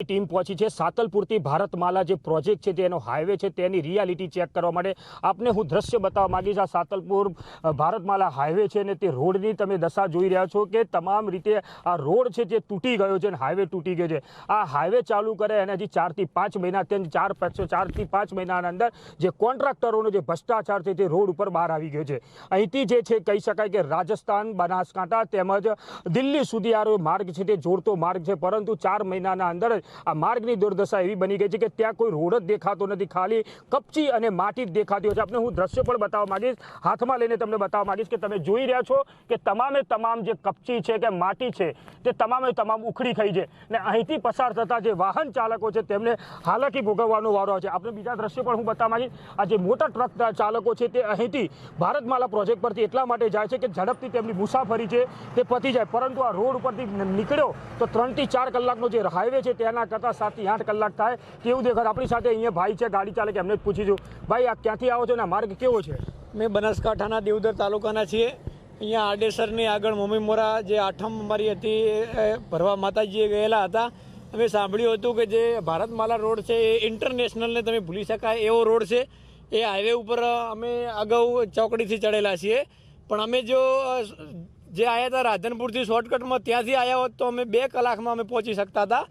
Team પહોંચી છે. સાતલપુરથી ભારતમાલા જે પ્રોજેક્ટ છે તેનો હાઈવે છે, તેની રિયાલિટી ચેક કરવા માટે આપને હું દ્રશ્ય બતાવવા માંગીશ. આ સાતલપુર ભારતમાલા હાઈવે છે ને તે રોડની તમે દશા જોઈ રહ્યા છો કે તમામ રીતે આ રોડ છે જે તૂટી ગયો છે અને હાઈવે તૂટી ગયો છે. આ હાઈવે ચાલુ કરે અને હજી ચારથી પાંચ મહિના તેમ ચાર ચારથી પાંચ મહિનાના અંદર જે કોન્ટ્રાક્ટરોનો જે ભ્રષ્ટાચાર છે તે રોડ ઉપર બહાર આવી ગયો છે. અહીંથી જે છે કહી શકાય કે રાજસ્થાન, બનાસકાંઠા તેમજ દિલ્હી સુધી આ માર્ગ છે તે જોડતો માર્ગ છે. પરંતુ ચાર મહિનાના અંદર આ માર્ગની દુર્દશા એવી બની ગઈ છે કે ત્યાં કોઈ રોડ જ દેખાતો નથી. ખાલી કપચી અને માટી જ દેખાતી હોય છે. આપણે હું દ્રશ્ય પણ બતાવવા માંગીશ. હાથમાં લઈને તમને બતાવવા માગીશ કે તમે જોઈ રહ્યા છો કે તમામે તમામ જે કપચી છે કે માટી છે તે તમામે તમામ ઉખડી ખાઈ છે ને અહીંથી પસાર થતા જે વાહન ચાલકો છે તેમને હાલાકી ભોગવવાનો વારો છે. આપણે બીજા દ્રશ્ય પણ હું બતાવવા માંગીશ. આ જે મોટા ટ્રક ચાલકો છે તે અહીંથી ભારતમાલા પ્રોજેક્ટ પરથી એટલા માટે જાય છે કે ઝડપથી તેમની મુસાફરી છે તે પતી જાય. પરંતુ આ રોડ ઉપરથી નીકળ્યો તો ત્રણથી ચાર કલાકનો જે હાઈવે છે તેના કરતાં સાતથી આઠ કલાક થાય કેવું દેખાય. આપણી સાથે અહીંયા ભાઈ છે, ગાડી ચાલે કે એમને જ પૂછીશું. ભાઈ, આ ક્યાંથી આવો છો ને? માર્ગ કેવો છે? મેં બનાસકાંઠાના દેવદર તાલુકાના છીએ. અહીંયા આડેસરની આગળ મમ્મી મોરા જે આઠમ અમારી હતી ભરવા માતાજીએ ગયેલા હતા. અમે સાંભળ્યું હતું કે જે ભારતમાલા રોડ છે એ ઇન્ટરનેશનલને તમે ભૂલી શકાય એવો રોડ છે. એ હાઈવે ઉપર અમે અગાઉ ચોકડીથી ચડેલા છીએ. પણ અમે જો જે આવ્યા હતા રાધનપુરથી શોર્ટકટમાં ત્યાંથી આવ્યા હોત તો અમે બે કલાકમાં અમે પહોંચી શકતા હતા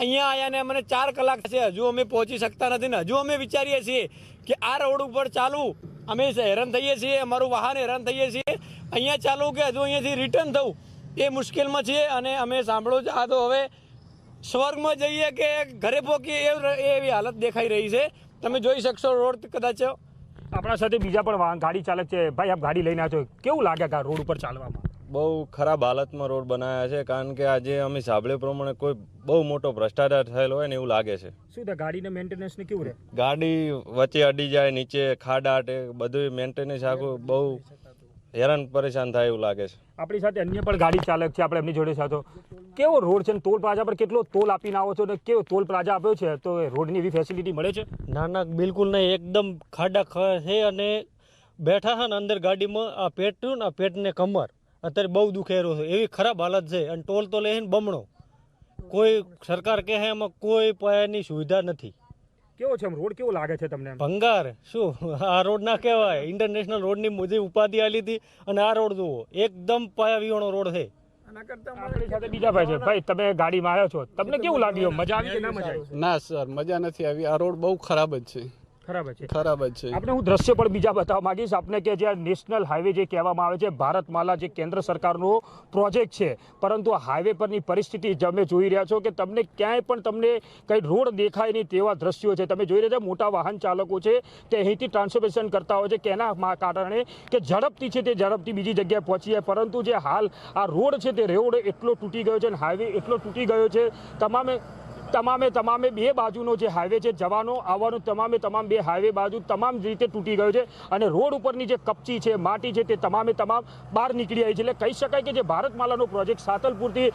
અહીંયા આવ્યા ને અમને ચાર કલાક છે હજુ અમે પહોંચી શકતા નથી ને હજુ અમે વિચારીએ છીએ કે આ રોડ ઉપર ચાલવું અમે હેરાન થઈએ છીએ, અમારું વાહન હેરાન થઈએ છીએ. અહીંયા ચાલવું કે હજુ અહીંયાથી રિટર્ન થવું? એ મુશ્કેલમાં છીએ અને અમે સાંભળો છો. આ તો હવે સ્વર્ગમાં જઈએ કે ઘરે પહોંચીએ એવી હાલત દેખાઈ રહી છે. તમે જોઈ શકશો રોડ કદાચ. આપણા સાથે બીજા પણ વાહન, ગાડી ચાલક છે. ભાઈ, આપ ગાડી લઈને આવ્યો કેવું લાગે આ રોડ ઉપર ચાલવામાં? બહુ ખરાબ હાલતમાં રોડ બનાવ્યા છે કારણ કે આજે અમે સાંભળે પ્રમાણે કોઈ બહુ મોટો ભ્રષ્ટાચાર થયેલો હોય ને એવું લાગે છે. શું થાય ગાડીને મેન્ટેનન્સ ને કેવું રહે? ગાડી વચ્ચે અડી જાય નીચે ખાડા અટે બધું મેન્ટેનન્સ આખું બહુ હેરાન પરેશાન થાય એવું લાગે છે. આપણી સાથે અન્ય પણ ગાડી ચાલક છે આપણે એમની જોડે સાથે. કેવો રોડ છે ને ટોલ પ્લાઝા પર કેટલો ટોલ આપીને આવો છો ને કેવો ટોલ પ્લાઝા આપ્યો છે તો એ રોડની એવી ફેસિલિટી મળે છે? ના ના બિલકુલ નહીં. એકદમ ખાડા ખ છે અને બેઠા છે ને અંદર ગાડીમાં આ પેટનું ને આ પેટને કમર. અત્યારે બહુ દુખેરો છે. એવી ખરાબ હાલત છે. અને ટોલ તો લે છે બમણો. કોઈ સરકાર કહે છે એમાં કોઈ પાયાની સુવિધા નથી. કેવો છે રોડ કેવો લાગે છે તમને ભંગાર. શું? આ રોડ ના કહેવાય. ઇન્ટરનેશનલ રોડની મુજબ ઉપાધિ આલી હતી. અને આ રોડ જુઓ એકદમ પાયા વિહોણો રોડ છે. આપણી સાથે બીજા ભાઈ છે. ભાઈ તમે ગાડીમાં આવ્યો છો. તમને કેવું લાગ્યું? મજા આવી કે ના મજા આવી? ના સર મજા નથી આવી. આ રોડ બહુ ખરાબ જ છે. ખરાબ છે. ખરાબ જ છે. આપણે હું દ્રશ્ય પણ બીજા બતાવવા માંગીશ. આપને કે જે નેશનલ હાઈવે જે કહેવામાં આવે છે ભારતમાલા જે કેન્દ્ર સરકારનો પ્રોજેક્ટ છે પરંતુ હાઈવે પરની પરિસ્થિતિ તમે જોઈ રહ્યા છો કે તમને ક્યાંય પણ તમને કંઈ રોડ દેખાય નહીં તેવા દ્રશ્યો છે. તમે જોઈ રહ્યા છો મોટા વાહન ચાલકો છે તે અહીંથી ટ્રાન્સપોર્ટેશન કરતા હોય છે. કે એના કારણે કે ઝડપથી છે તે ઝડપથી બીજી જગ્યાએ પહોંચી જાય. પરંતુ જે હાલ આ રોડ છે તે રોડ એટલો તૂટી ગયો છે અને હાઈવે એટલો તૂટી ગયો છે. તમામે તમામે તમામે બે બાજુનો જે હાઈવે છે, જવાનો, આવવાનો, તમામે તમામ બે હાઈવે બાજુ તમામ રીતે તૂટી ગયો છે અને રોડ ઉપરની જે કપચી છે, માટી છે તે તમામે તમામ બહાર નીકળી આવી છે. એટલે કહી શકાય કે જે ભારતમાલાનો પ્રોજેક્ટ સાતલપુરથી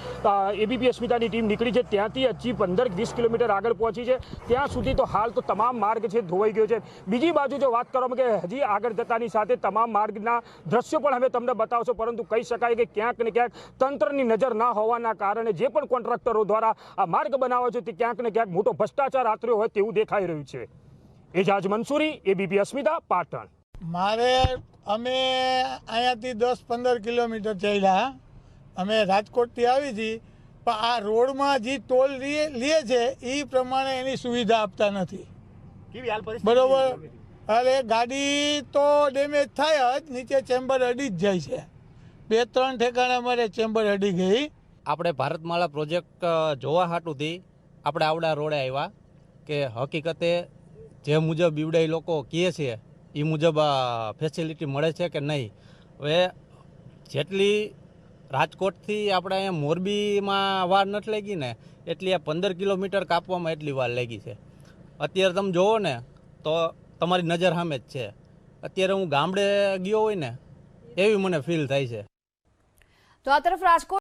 એબીપી અસ્મિતાની ટીમ નીકળી છે, ત્યાંથી હજી પંદર વીસ કિલોમીટર આગળ પહોંચી છે. ત્યાં સુધી તો હાલ તો તમામ માર્ગ છે ધોવાઈ ગયો છે. બીજી બાજુ જો વાત કરવામાં કે હજી આગળ જતાની સાથે તમામ માર્ગના દ્રશ્યો પણ હવે તમને બતાવશો, પરંતુ કહી શકાય કે ક્યાંક ને ક્યાંક તંત્રની નજર ના હોવાના કારણે જે પણ કોન્ટ્રાક્ટરો દ્વારા આ માર્ગ બનાવ્યો છે તે ક્યાંક ને ક્યાંક મોટો ભ્રષ્ટાચાર આચર્યો હોય તેવું દેખાઈ રહ્યું છે. એજાજ મંસૂરી એબીપી અસ્મિતા પાટણ. મારે અમે અહીંયાથી દસ પંદર કિલોમીટર ચાલ્યા અમે રાજકોટથી આવી હતી. પણ આ રોડમાં જે ટોલ લે લે છે એ પ્રમાણે એની સુવિધા આપતા નથી. બરોબર? અરે ગાડી તો ડેમેજ થાય જ નીચે ચેમ્બર અડી જ જાય છે. બે ત્રણ ઠેકાણે અમારે ચેમ્બર અડી ગઈ. આપણે ભારતમાળા પ્રોજેક્ટ જોવા હાટુથી આપણે આવડા રોડે આવ્યા કે હકીકતે જે મુજબ બીવડાઈ લોકો કહે છે એ મુજબ ફેસિલિટી મળે છે કે નહીં? હવે જેટલી રાજકોટથી આપણે અહીંયા મોરબીમાં વાર નથી લાગી ને, એટલી આ પંદર કિલોમીટર કાપવામાં એટલી વાર લાગી છે. અત્યારે તમે જુઓ ને, તો તમારી નજર સામે જ છે. અત્યારે હું ગામડે ગયો હોય ને, એવી મને ફીલ થાય છે. તો આ તરફ રાજકોટ